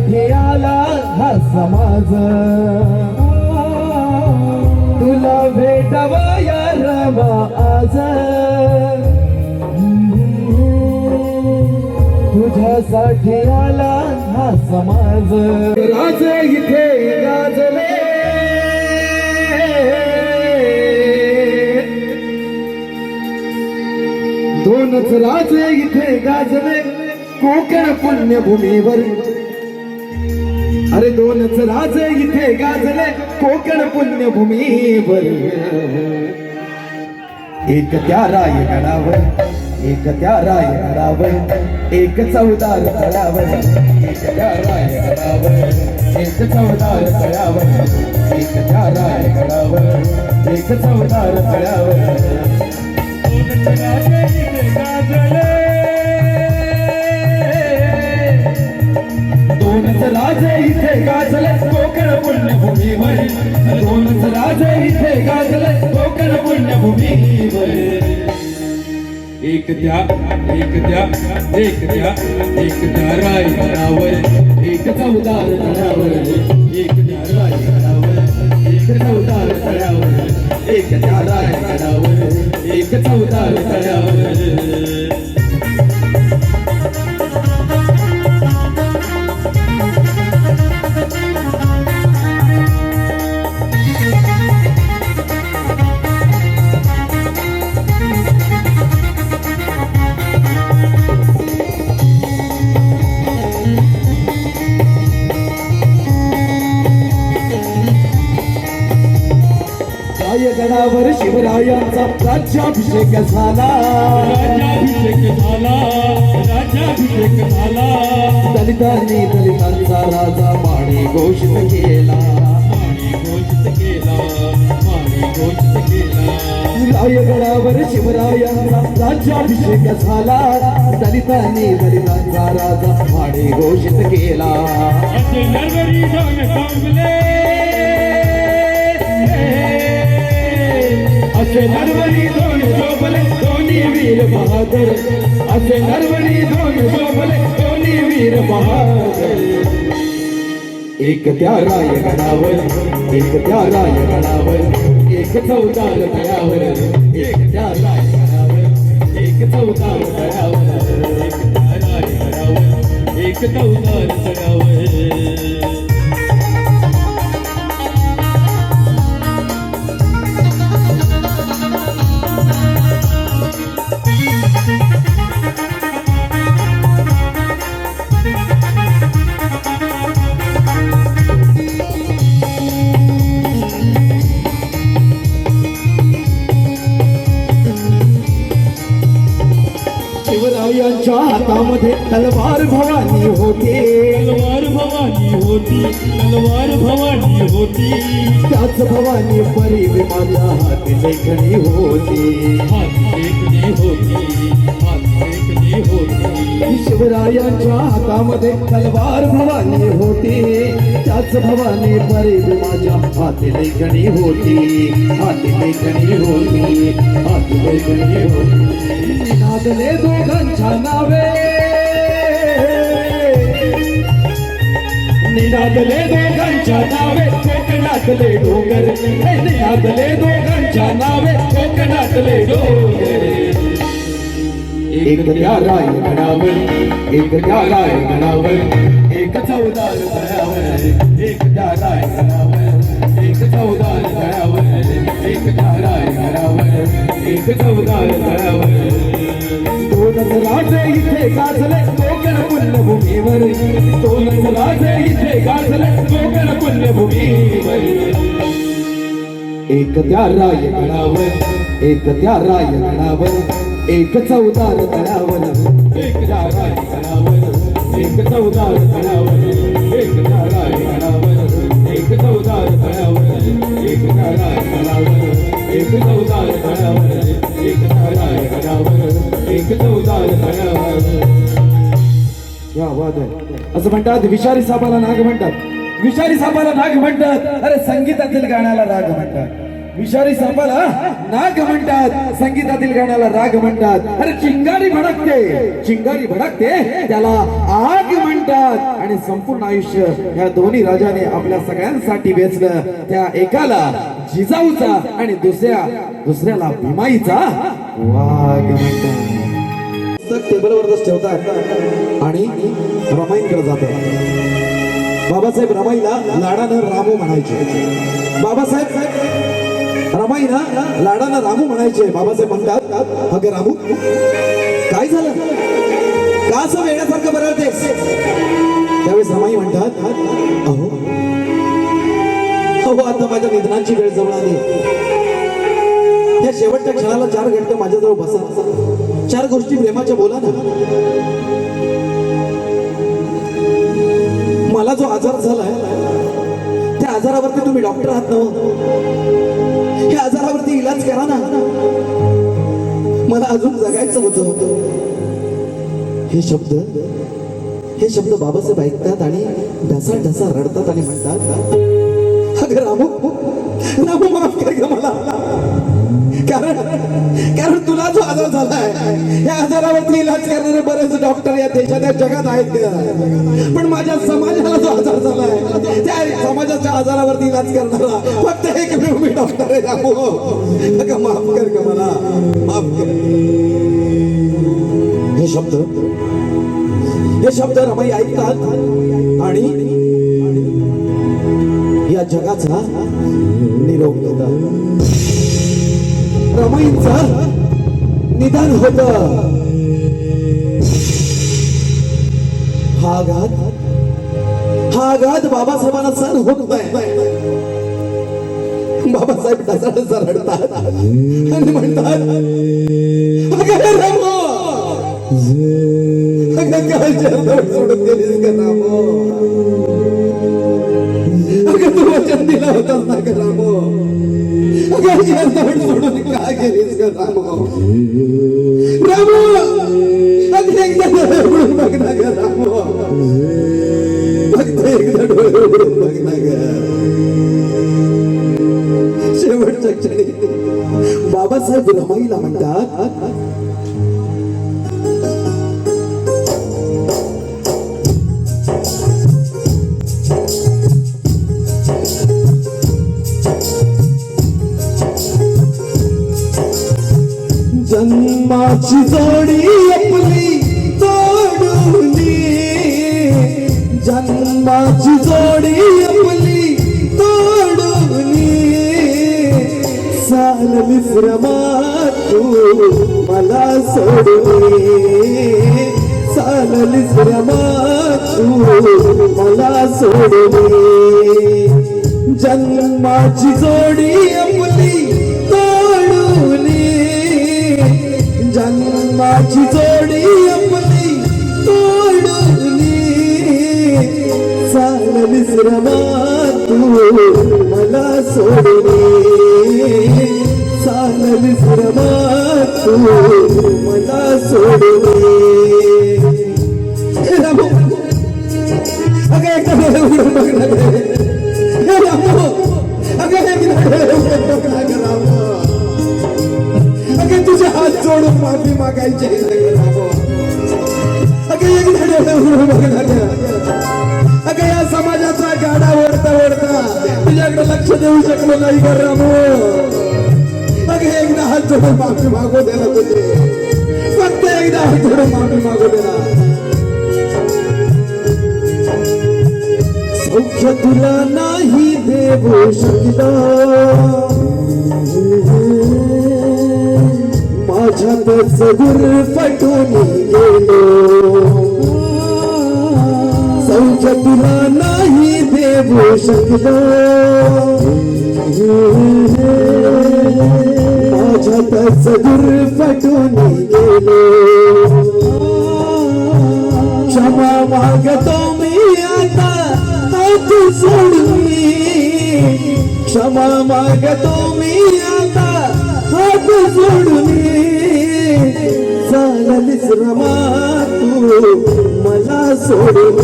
तुझ्यासाठी आला हा समाज. तुला भेटवाया रवा रमा आज. तुझ्यासाठी आला हा समाज. राज इथे गाजले. दोनच राजे इथे गाजले. कोकण पुण्यभूमीवर अरे दोनच राज इथे गाजले कोकण पुण्यभूमीवर एक त्या रायगडावर एक त्या रायगडावर एक चौदार तळावर. एक त्या रायगडावर एक चौदार तळावर. एक त्या रायगडावर एक चौदार तळावर. पुण्यभूमीवर. एक त्या एक त्या एक त्या एक त्या रायगडावर. एक चौदार तळावर एक त्या रायगडावर. एक चौदार तळावर एक त्या रायगडावर. एक चौदार तळावर रायगडावर शिवरायांचा राज्याभिषेक झाला. राजाभिषेक झाला राजाभिषेक झाला. दलितांनी दलितांचा राजा माडी घोषित केला. माणी घोषित केला माणी घोषित केला. रायगडावर शिवरायांचा राज्याभिषेक झाला. दलितांनी दलितांचा राजा माडी घोषित केला. असे नरवरी सांगले. असे नरवणी दोन शोभले दोन्ही वीर बहादर. असे नरवणी दोन शोभले दोन्ही वीर बहादर. एक त्या रायगडावर एक त्या रायगडावर एक चौदार तळावर एक त्या रायगडावर एक चौदार तळावर एक त्या रायगडावर एक चौदार चढावर शिवरायांच्या हातामध्ये तलवार भवानी होते। तलवार भवानी होती तलवार भवानी होती। त्याच भवानी परी माझ्या हाती लेखणी होती। हात लेखणी होती हात लेखणी होती। शिवरायांच्या हातामध्ये तलवार भवानी होती। त्याच भवानी परी माझ्या हाती लेखणी होती। हाती लेखणी होती हाती लेखणी होती। साधले दोघांच्या नावे. निनादले दोघांच्या नावे कोकणातले डोंगर. हे निनादले दोघांच्या नावे कोकणातले डोंगर. एक त्या रायगडावर एक त्या रायगडावर एक चौदार तळावर एक त्या रायगडावर एक चौदार एक चौदार तळावर राजे इथे गाजले कोकण पुण्यभूमीवर राजे इथे गाजले कोकण पुण्यभूमीवर एक त्या रायगडावर एक त्या रायगडावर एक चौदार तळावर एक त्या रायगडावर एक चौदार तळावर एक चौदार घडावर एक त्या घडावर एक चौदार घडावर या वाद आहे असं म्हणतात विषारी सापाला नाग म्हणतात. विषारी सापाला नाग म्हणतात. अरे संगीतातील गाण्याला राग म्हणतात. विषारी सापाला नाग म्हणतात. संगीतातील गाण्याला राग म्हणतात. अरे चिंगारी भडकते. चिंगारी भडकते. त्याला आग म्हणतात आणि संपूर्ण आयुष्य या दोन्ही राजाने आपल्या सगळ्यांसाठी वेचलं. त्या एकाला जिजाऊचा आणि दुसऱ्या दुसऱ्याला भीमाईचा पुस्तक टेबलवरच ठेवतात. आणि रमाईंकडे जातात. बाबासाहेब रमाईला लाडानं रामू म्हणायचे. बाबासाहेब रमाईला लाडानं रामू म्हणायचे. बाबासाहेब म्हणतात अगं रामू काय झालं? का असं वेड्यासारखं बरळतेस त्यावेळेस रमाई म्हणतात अहो अहो आता माझ्या निधनाची वेळ जवळ आली. या शेवटच्या क्षणाला चार घंटे माझ्याजवळ बसा. चार गोष्टी प्रेमाच्या बोला ना. मला जो आजार झालाय त्या आजारावरती तुम्ही डॉक्टर आहात ना हो. या आजारावरती इलाज करा ना. मला अजून जगायचं होतं. हे शब्द हे शब्द बाबासाहेब ऐकतात आणि ढसा ढसा रडतात आणि म्हणतात अगं रामू रामू माफ कर ग मला. कारण कारण तुला जो आजार झालाय या आजारावरती इलाज करणारे बरेच डॉक्टर या देशात या जगात आहेत पण माझ्या समाजाला जो आजार झालाय त्या समाजाच्या आजारावरती इलाज करणारा फक्त एक मी डॉक्टर आहे रामू. अगं माफ कर ग मला. माफ कर. शब्द. हे शब्द रमाई ऐकतात आणि या जगाचा निरोप देतात रमाईंचं निदान होत. हा आघात हा आघात बाबासाहेबांना सर होत नाही बाबासाहेब ढसाळ रडतात आणि म्हणतात सोडून गेलीस का रामो अगं तू वचन दिलं होतं ना का रामो अगं जन्म सोडून का गेलीस का रामो रामो अगदी एकदा डोळे उघडून बघ ना ग रामो फक्त एकदा डोळे उघडून बघ ना ग शेवटच्या क्षणी बाबासाहेब रमाईला म्हणतात माझी जोडी आपली तोडूनी जन्माची जोडी आपली तोडूनी साल रमा तू मला सोडूनी चाललीस रमा तू मला सोडूनी जन्माची जोडी आपली तुझी जोडी आपली तोडली. चाललीस रमा तू मला सोडली. चाललीस रमा तू मला सोडली. लक्ष देऊ शकलो नाही कर रामू. अगं एकदा हात जोडून माफी मागू दे ना तुझे. फक्त एकदा हात जोडून माफी मागू दे ना. सौख्य तुला नाही देऊ शकलो. माझ्यातच गुरफटून गेलो. सौख्य तुला नाही देऊ शकलो माझ्यातच गुरफटून गेलो क्षमा मागतो मी आता तू सोडून क्षमा मागतो मी आता हात सोडून चाललीस रमा तू मला सोडून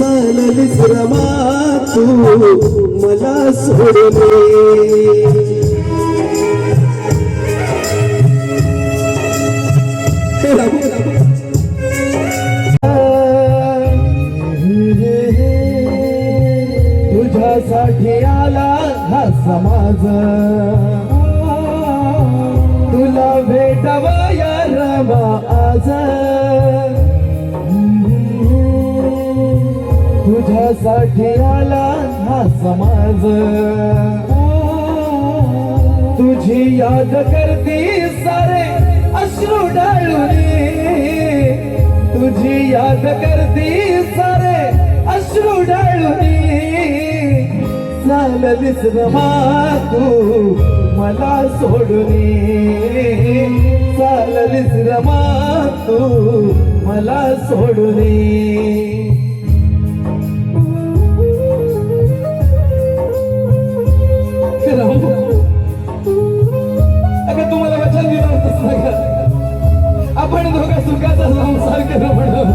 चाल विश्रमा तू मला सोडले. तुझ्यासाठी आला हा समाज. तुझ्यासाठी आला हा समाज. तुझी याद करती सारे अश्रू डाळुनी. तुझी याद करती सारे अश्रू डाळुनी. चाललीस रमा तू मला सोडूनी. चाललीस रमा तू मला सोडूनी. आपण दोघं सुखाचा संसार करू म्हणून.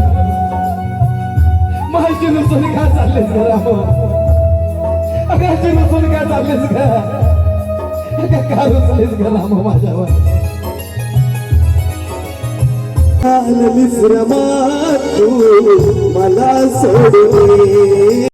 माझी नसून का चाललेस का राम अगं का चाललेस का अगं का रुचलेस का राम माझ्यावर. रमा तू मला सोडून